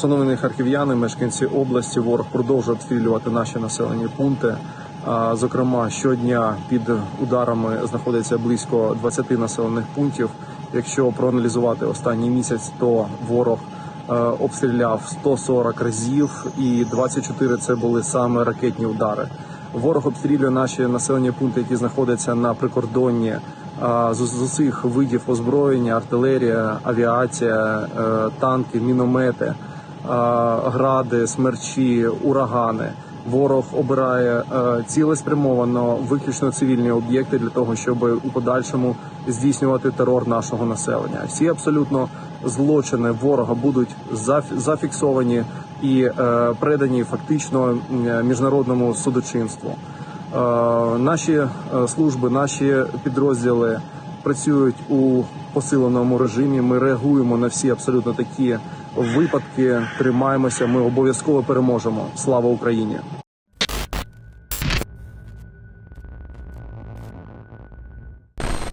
Шановні харків'яни, мешканці області, ворог продовжує обстрілювати наші населені пункти. Зокрема, щодня під ударами знаходиться близько 20 населених пунктів. Якщо проаналізувати останній місяць, то ворог е, обстріляв 140 разів, і 24 це були саме ракетні удари. Ворог обстрілює наші населені пункти, які знаходяться на прикордонні з, усіх видів озброєння, артилерія, авіація, е, танки, міномети, гради, смерчі, урагани. Ворог обирає е, цілеспрямовано виключно цивільні об'єкти для того, щоб у подальшому здійснювати терор нашого населення. Всі абсолютно злочини ворога будуть заф- зафіксовані і е, передані фактично міжнародному судочинству. Е, Наші служби, наші підрозділи працюють у посиленому режимі. Ми реагуємо на всі абсолютно такі випадки. Тримаємося. Ми обов'язково переможемо. Слава Україні!